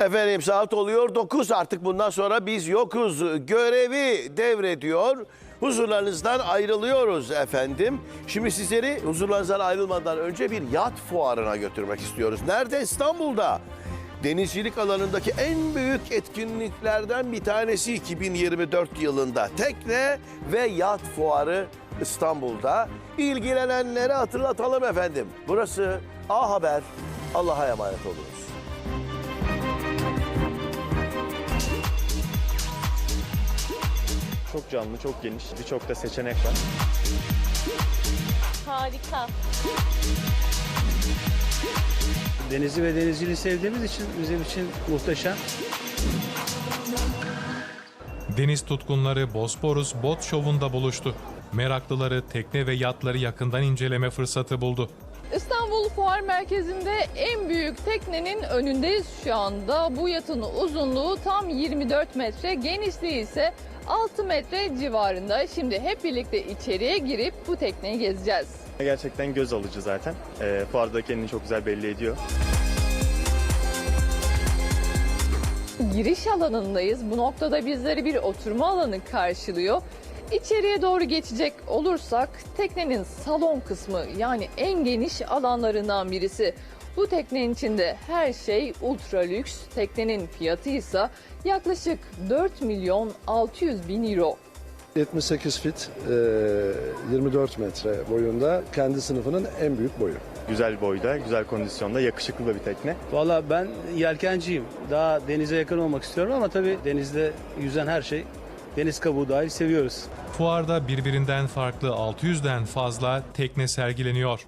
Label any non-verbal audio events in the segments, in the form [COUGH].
Efendim saat oluyor 9 artık bundan sonra biz yokuz. Görevi devrediyor. Huzurlarınızdan ayrılıyoruz efendim. Şimdi sizleri huzurlarınızdan ayrılmadan önce bir yat fuarına götürmek istiyoruz. Nerede? İstanbul'da. Denizcilik alanındaki en büyük etkinliklerden bir tanesi 2024 yılında. Tekne ve yat fuarı İstanbul'da. İlgilenenlere hatırlatalım efendim. Burası A Haber. Allah'a emanet olunuz. Çok canlı, çok geniş. Birçok da seçenek var. Harika. Denizi ve denizciliği sevdiğimiz için bizim için muhteşem. Deniz tutkunları Bosporus Bot Show'unda buluştu. Meraklıları tekne ve yatları yakından inceleme fırsatı buldu. İstanbul Fuar Merkezi'nde en büyük teknenin önündeyiz şu anda. Bu yatın uzunluğu tam 24 metre, genişliği ise 6 metre civarında. Şimdi hep birlikte içeriye girip bu tekneyi gezeceğiz. Gerçekten göz alıcı zaten. Ee, fuarda kendini çok güzel belli ediyor. Giriş alanındayız. Bu noktada bizleri bir oturma alanı karşılıyor. İçeriye doğru geçecek olursak teknenin salon kısmı yani en geniş alanlarından birisi. Bu teknenin içinde her şey ultra lüks. Teknenin fiyatı ise yaklaşık 4 milyon 600 bin euro. 78 fit, e, 24 metre boyunda kendi sınıfının en büyük boyu. Güzel boyda, güzel kondisyonda, yakışıklı da bir tekne. Valla ben yelkenciyim. Daha denize yakın olmak istiyorum ama tabii denizde yüzen her şey deniz kabuğu dahil seviyoruz. Fuarda birbirinden farklı 600'den fazla tekne sergileniyor.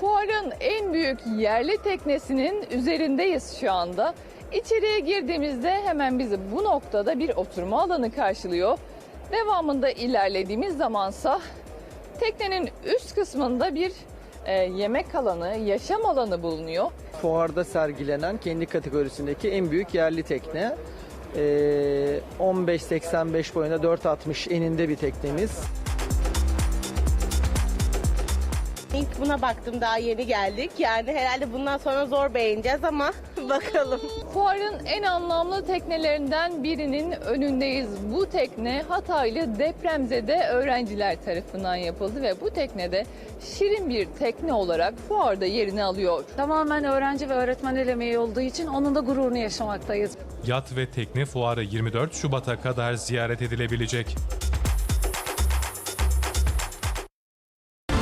Fuarın en büyük yerli teknesinin üzerindeyiz şu anda. İçeriye girdiğimizde hemen bizi bu noktada bir oturma alanı karşılıyor. Devamında ilerlediğimiz zamansa teknenin üst kısmında bir e, yemek alanı, yaşam alanı bulunuyor. fuarda sergilenen kendi kategorisindeki en büyük yerli tekne. Ee, 15.85 boyunda 4.60 eninde bir teknemiz. İlk buna baktım daha yeni geldik. Yani herhalde bundan sonra zor beğeneceğiz ama [LAUGHS] bakalım. Fuarın en anlamlı teknelerinden birinin önündeyiz. Bu tekne Hataylı depremzede öğrenciler tarafından yapıldı ve bu teknede şirin bir tekne olarak fuarda yerini alıyor. Tamamen öğrenci ve öğretmen el emeği olduğu için onun da gururunu yaşamaktayız. Yat ve tekne fuarı 24 Şubat'a kadar ziyaret edilebilecek.